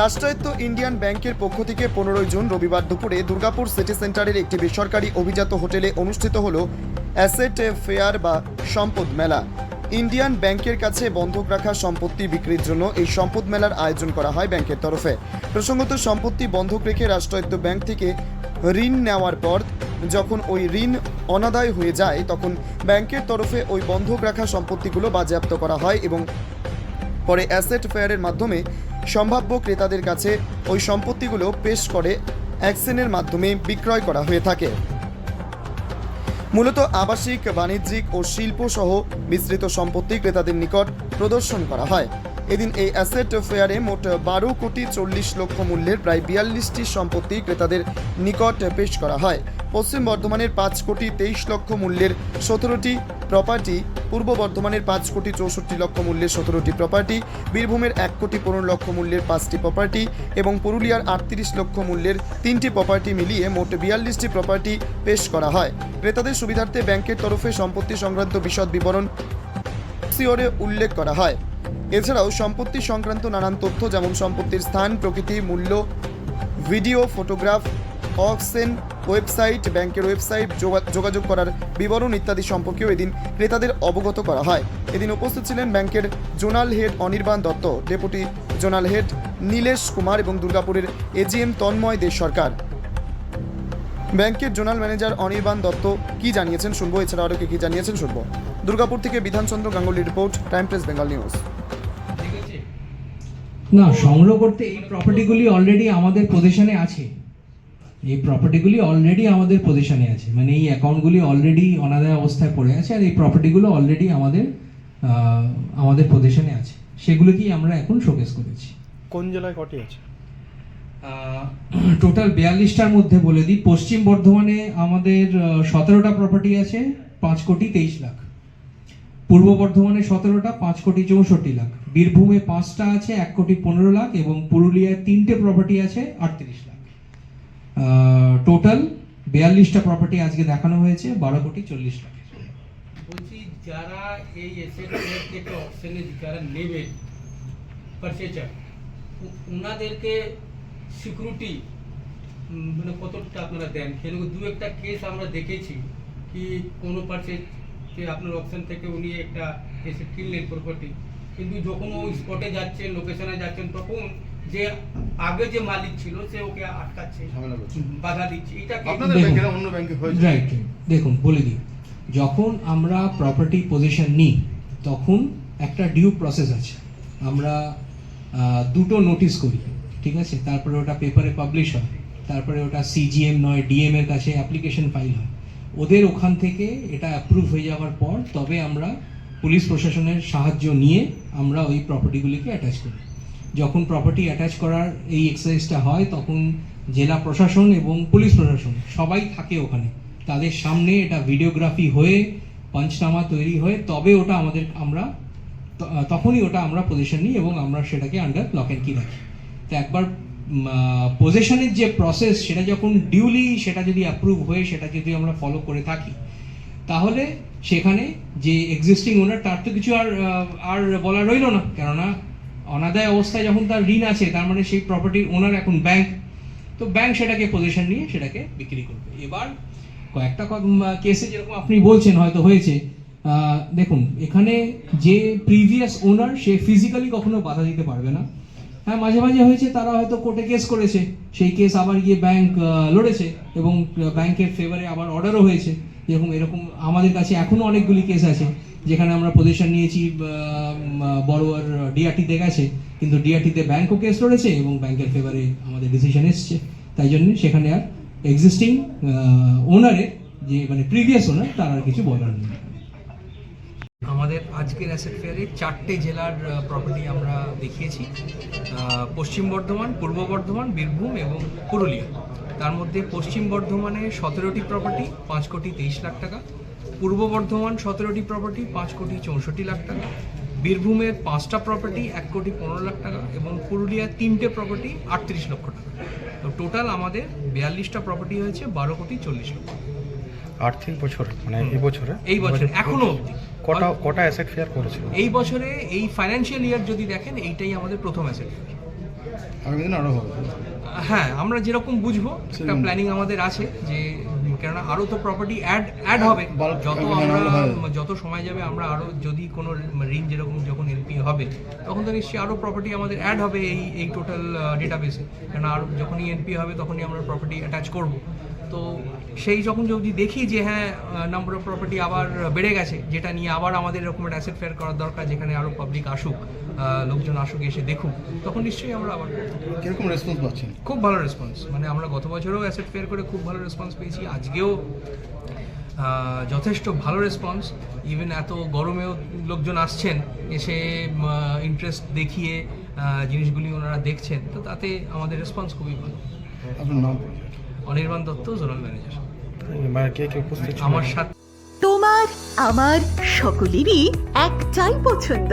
রাষ্ট্রায়ত্ত ইন্ডিয়ান ব্যাংকের পক্ষ থেকে পনেরোই জুন রবিবার দুপুরে দুর্গাপুর সিটি সেন্টারের একটি বেসরকারি অভিজাত হোটেলে অনুষ্ঠিত হল অ্যাসেট ফেয়ার বা সম্পদ মেলা। ইন্ডিয়ান ব্যাংকের কাছে বন্ধক রাখা সম্পত্তি বিক্রির জন্য এই সম্পদ মেলার আয়োজন করা হয় ব্যাংকের তরফে। প্রসঙ্গত, সম্পত্তি বন্ধক রেখে রাষ্ট্রায়ত্ত ব্যাংক থেকে ঋণ নেওয়ার পর যখন ওই ঋণ অনাদায় হয়ে যায়, তখন ব্যাংকের তরফে ওই বন্ধক রাখা সম্পত্তিগুলো বাজেয়াপ্ত করা হয় এবং পরে অ্যাসেট ফেয়ারের মাধ্যমে সম্ভাব্য ক্রেতাদের কাছে ওই সম্পত্তিগুলো পেশ করে অ্যাকশনের মাধ্যমে বিক্রয় করা হয়ে থাকে। মূলত আবাসিক, বাণিজ্যিক ও শিল্প সহ বিস্তৃত সম্পত্তি ক্রেতাদের নিকট প্রদর্শন করা হয়। এদিন এই অ্যাসেট ফেয়ারে মোট বারো কোটি চল্লিশ লক্ষ মূল্যের প্রায় বিয়াল্লিশটি সম্পত্তি ক্রেতাদের নিকট পেশ করা হয়। পশ্চিম বর্ধমানের পাঁচ কোটি তেইশ লক্ষ মূল্যের সতেরোটি প্রপার্টি পূর্ব বর্ধমানের পাঁচ কোটি চৌষট্টি লক্ষ মূল্যের সতেরোটি প্রপার্টি বীরভূমের এক কোটি পনেরো লক্ষ মূল্যের পাঁচটি প্রপার্টি এবং পুরুলিয়ার আটত্রিশ লক্ষ মূল্যের তিনটি প্রপার্টি মিলিয়ে মোট বিয়াল্লিশটি প্রপার্টি পেশ করা হয়। ক্রেতাদের সুবিধার্থে ব্যাংকের তরফে সম্পত্তি সংক্রান্ত বিশদ বিবরণ সিওরে উল্লেখ করা হয়। এছাড়াও সম্পত্তি সংক্রান্ত নানান তথ্য যেমন সম্পত্তির স্থান, প্রকৃতি, মূল্য, ভিডিও, ফটোগ্রাফ অক্সেন ওয়েবসাইট, ব্যাংকের ওয়েবসাইট যোগাযোগ করার বিবরণ ইত্যাদি সম্পর্কেও এদিন ক্রেতাদের অবগত করা হয়। এদিন উপস্থিত ছিলেন ব্যাংকের zonal head Anirban Dutta, deputy zonal head Nilesh Kumar এবং দুর্গাপুরের এজিএম তন্ময় দেশ সরকার। ব্যাংকের জোনাল ম্যানেজার অনির্বাণ দত্ত কি জানিয়েছেন শুনব, এছাড়া আরও কে কি জানিয়েছেন শুনব। দুর্গাপুর থেকে Bidhanchandra Ganguly report, Time Press, Bengal news. না, সংগ্রহ করতে এই প্রপার্টিগুলি অলরেডি আমাদের পজিশনে আছে। এই প্রপার্টিগুলি অলরেডি আমাদের পজিশনে আছে। মানে এই অ্যাকাউন্টগুলি অলরেডি অনাদায় অবস্থায় পড়ে আছে আর এই প্রপার্টিগুলো অলরেডি আমাদের আমাদের পজিশনে আছে। সেগুলোকেই আমরা এখন শোকেস করেছি। কোন জেলায় কটি আছে? টোটাল বিয়াল্লিশটার মধ্যে বলে দিই। পশ্চিম বর্ধমানে আমাদের সতেরোটা প্রপার্টি আছে পাঁচ কোটি তেইশ লাখ। পূর্ব বর্ধমানে সতেরোটা পাঁচ কোটি চৌষট্টি লাখ। বীরভূমে পাঁচটা আছে এক কোটি পনেরো লাখ এবং পুরুলিয়ায় তিনটে প্রপার্টি আছে আটত্রিশ লাখ। টোটাল বিয়াল্লিশটা প্রপার্টি আজকে দেখানো হয়েছে, বারো কোটি চল্লিশ লাখ। বলছি, যারা এই এসেট থেকে অপশনে যারা নেবেন পারচেজার ওনাদেরকে সিকিউরিটি মানে কতটা আপনারা দেন? কেন দু একটা কেস আমরা দেখেছি কি কোনো পারচেজ আপনার অপশন থেকে উনি একটা এসে কিনলেন প্রপার্টি কিন্তু যখন ও স্পটে যাচ্ছেন লোকেশনে যাচ্ছেন তখন যে আগে যে মালিক ছিল সে ওকে আটকাচ্ছে বাধা দিচ্ছে। এটা আপনাদের। ব্যাংকে না অন্য ব্যাংকে হয়েছে? রাইট দেখুন বলে দিই। যখন আমরা প্রপার্টি পজিশন নিই তখন একটা ডিউ প্রসেস আছে। আমরা আহ, দুটো নোটিশ করি ঠিক আছে? তারপরে ওটা পেপারে পাবলিশ হয় তারপরে ওটা সিজিএম নয় ডিএম এর কাছে অ্যাপ্লিকেশন ফাইল হয়। ওদের ওখান থেকে এটা অ্যাপ্রুভ হয়ে যাওয়ার পর তবে আমরা পুলিশ প্রশাসনের সাহায্য নিয়ে আমরা ওই প্রপার্টিগুলিকে অ্যাটাচ করি। যখন প্রপার্টি অ্যাটাচ করার এই এক্সারসাইজটা হয়, তখন জেলা প্রশাসন এবং পুলিশ প্রশাসন সবাই থাকে ওখানে। তাদের সামনে এটা ভিডিওগ্রাফি হয়ে, পঞ্চনামা তৈরি হয়ে, তবে ওটা আমাদের, আমরা তখনই ওটা আমরা পজিশন নিই এবং আমরা সেটাকে আন্ডার লক অ্যান্ড কি রাখি। তো একবার পজিশনের যে প্রসেস সেটা যখন ডিউলি সেটা যদি অ্যাপ্রুভ হয়ে, সেটা যদি আমরা ফলো করে থাকি তাহলে সেখানে যে এক্সিস্টিং ওনার তার তো কিছু আর আর বলা রইল না। কেননা অনাদায় অবস্থায় যখন তার ঋণ আছে, তার মানে সেই প্রপার্টির ওনার এখন ব্যাংক তো ব্যাংক সেটাকে পজিশন নিয়ে সেটাকে বিক্রি করবে। এবার কয়েকটা কেসে যেরকম আপনি বলছেন, হয়তো হয়েছে দেখুন, এখানে যে প্রিভিয়াস ওনার সে ফিজিক্যালি কখনো বাধা দিতে পারবে না। হ্যাঁ মাঝে মাঝে হয়েছে, তারা হয়তো কোর্টে কেস করেছে, সেই কেস আবার গিয়ে ব্যাংক লড়েছে এবং ব্যাংকের ফেভারে আবার অর্ডারও হয়েছে। যেরকম এরকম আমাদের কাছে এখনও অনেকগুলি কেস আছে, যেখানে আমরা পজিশন নিয়েছি বড়োয়ার ডিআরটিতে গেছে, কিন্তু ডিআরটিতে ব্যাংকও কেস লড়েছে এবং ব্যাংকের ফেভারে আমাদের ডিসিশন এসছে। তাই জন্য সেখানে আর এক্সিস্টিং ওনারের যে মানে প্রিভিয়াস ওনার তার আর কিছু বলার নেই। আমাদের আজকের অ্যাসেট ফেয়ারে চারটে জেলার প্রপার্টি আমরা দেখিয়েছি পশ্চিম বর্ধমান, পূর্ব বর্ধমান, বীরভূম এবং পুরুলিয়া। তার মধ্যে পশ্চিম বর্ধমানে সতেরোটি প্রপার্টি পাঁচ কোটি তেইশ লাখ টাকা। পূর্ব বর্ধমান সতেরোটি প্রপার্টি পাঁচ কোটি চৌষট্টি লাখ টাকা। বীরভূমের পাঁচটা প্রপার্টি এক কোটি পনেরো লাখ টাকা এবং পুরুলিয়ার তিনটে প্রপার্টি আটত্রিশ লক্ষ টাকা। তো টোটাল আমাদের বিয়াল্লিশটা প্রপার্টি হয়েছে বারো কোটি চল্লিশ লক্ষ আর্থিক বছর মানে এই বছরে? এই বছর এখনও অবধি। কটা কটা অ্যাসেট ফেয়ার করেছিল? এই বছরে এই ফাইন্যান্সিয়াল ইয়ার যদি দেখেন এইটাই আমাদের প্রথম অ্যাসেট আগামী দিন আরও হবে। হ্যাঁ আমরা যেরকম বুঝব একটা প্ল্যানিং আমাদের আছে যে কেননা আরও তো প্রপার্টি অ্যাড অ্যাড হবে। যত আমরা যত সময় যাবে আমরা আরও যদি কোনো ঋণ যেরকম যখন এলপি হবে তখন তো নিশ্চয়ই আরও প্রপার্টি আমাদের অ্যাড হবে এই এই টোটাল ডেটাবেসে কেন আরও যখনই এনপি হবে তখনই আমরা প্রপার্টি অ্যাটাচ করব। তো সেই যখন যদি দেখি যে হ্যাঁ নাম্বার অফ প্রপার্টি আবার বেড়ে গেছে যেটা নিয়ে আবার আমাদের এরকম একটা অ্যাসেট ফেয়ার করার দরকার যেখানে আরও পাবলিক আসুক লোকজন আসুক এসে দেখুক তখন নিশ্চয়ই আমরা আবার। কীরকম রেসপন্স পাচ্ছেন? খুব ভালো রেসপন্স মানে আমরা গত বছরও অ্যাসেট ফেয়ার করে খুব ভালো রেসপন্স পেয়েছি আজকেও যথেষ্ট ভালো রেসপন্স ইভেন এত গরমেও লোকজন আসছেন এসে ইন্টারেস্ট দেখিয়ে জিনিসগুলি ওনারা দেখছেন তো তাতে আমাদের রেসপন্স খুবই ভালো। আপনার নাম অনির্বাণ দত্ত জোনাল ম্যানেজার। মানে? আমার সাথে তোমার আমার সকলেরই একটাই পছন্দ।